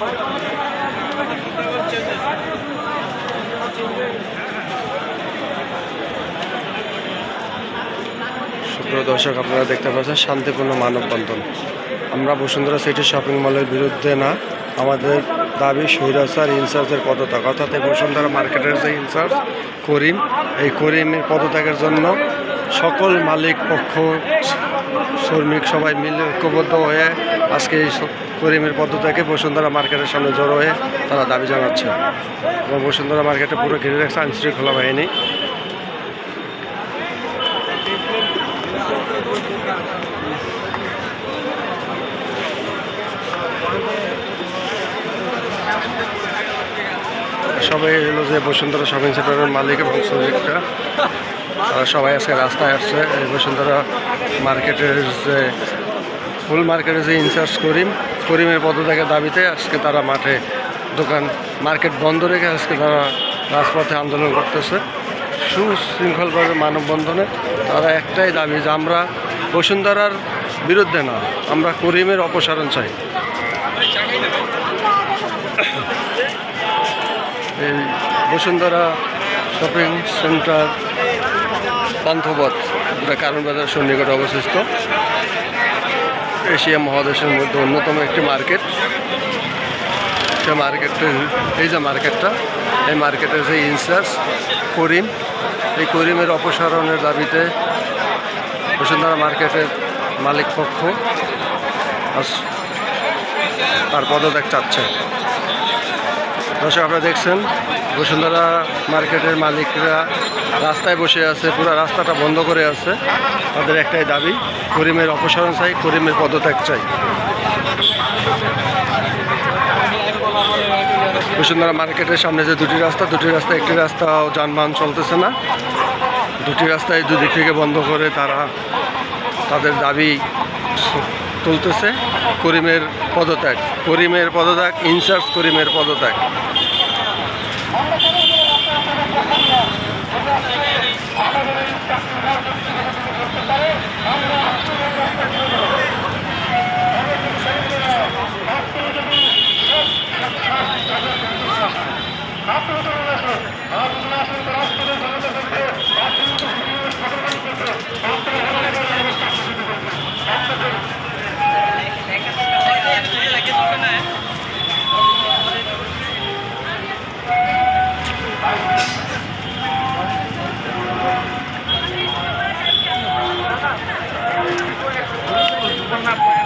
সুপ্রিয় দর্শক, আপনারা দেখতে পাচ্ছেন শান্তিপূর্ণ মানববন্ধন। আমরা বসুন্ধরা সিটি শপিং মলের বিরুদ্ধে না, আমাদের দাবি স্বৈরাচার ইনচার্জের পদত্যাগ। অর্থাৎ বসুন্ধরা মার্কেটের যে ইনচার্জ করিম, এই করিমের পদত্যাগের জন্য সকল মালিক পক্ষ, শ্রমিক সবাই মিলে ঐক্যবদ্ধ হয়ে আজকে এই করিমের পদ্ধতিকে বসুন্ধরা মার্কেটের সামনে জড়ো হয়ে তারা দাবি জানাচ্ছে। এবং বসুন্ধরা মার্কেটে পুরো ঘিরে রাখছে আইনশৃঙ্খলা বাহিনী। সবাই হলো যে বসুন্ধরা শপিং সেন্টারের মালিক এবং শ্রমিকরা তারা সবাই আজকে রাস্তায় আসছে। এই বসুন্ধরা মার্কেটের যে ফুল মার্কেটে যে ইনচার্জ করিম, করিমের পদত্যাগের দাবিতে আজকে তারা মাঠে দোকান, মার্কেট বন্ধ রেখে আজকে তারা রাজপথে আন্দোলন করতেছে। সুশৃঙ্খলভাবে মানববন্ধনে তারা একটাই দাবি যে আমরা বসুন্ধরার বিরুদ্ধে না, আমরা করিমের অপসারণ চাই। এই বসুন্ধরা শপিং সেন্টার পান্থপথ যেটা কারণ বাজার সন্নিকটে অবস্থিত। এশিয়া মহাদেশের মধ্যে অন্যতম একটি মার্কেট। সে মার্কেটের এই যে মার্কেটটা, এই মার্কেটের যে ইনচার্জ করিম, এই করিমের অপসারণের দাবিতে বসুন্ধরা মার্কেটের মালিক পক্ষ তার পদত্যাগ চাচ্ছে। দর্শক, আপনারা দেখছেন, বসুন্ধরা মার্কেটের মালিকরা রাস্তায় বসে আছে, পুরো রাস্তাটা বন্ধ করে আছে। তাদের একটাই দাবি, করিমের অপসারণ চাই, করিমের পদত্যাগ চাই। বসুন্ধরা মার্কেটের সামনে যে দুটি রাস্তা দুটি রাস্তা একটি রাস্তা যানবাহন চলতেছে না। দুটি রাস্তায় দুদিক থেকে বন্ধ করে তারা তাদের দাবি তুলতেছে করিমের পদত্যাগ। করিমের পদত্যাগ ইনচার্জ করিমের পদত্যাগ।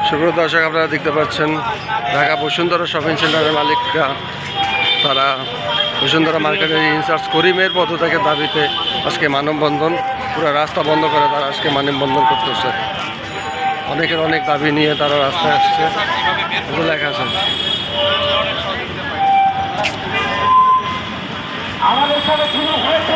সুপ্রিয় দর্শক, আপনারা দেখতে পাচ্ছেন ঢাকা বসুন্ধরা শপিং সেন্টারের মালিকরা। তারা বসুন্ধরা মার্কেটের ইনচার্জ করিমের পদত্যাগের দাবিতে আজকে মানববন্ধন, পুরো রাস্তা বন্ধ করে তারা আজকে মানববন্ধন করতেছে। অনেকের অনেক দাবি নিয়ে তারা রাস্তায় আসছে। এগুলো লেখা আছে। আমাদের সাথে শুরু হয়েছে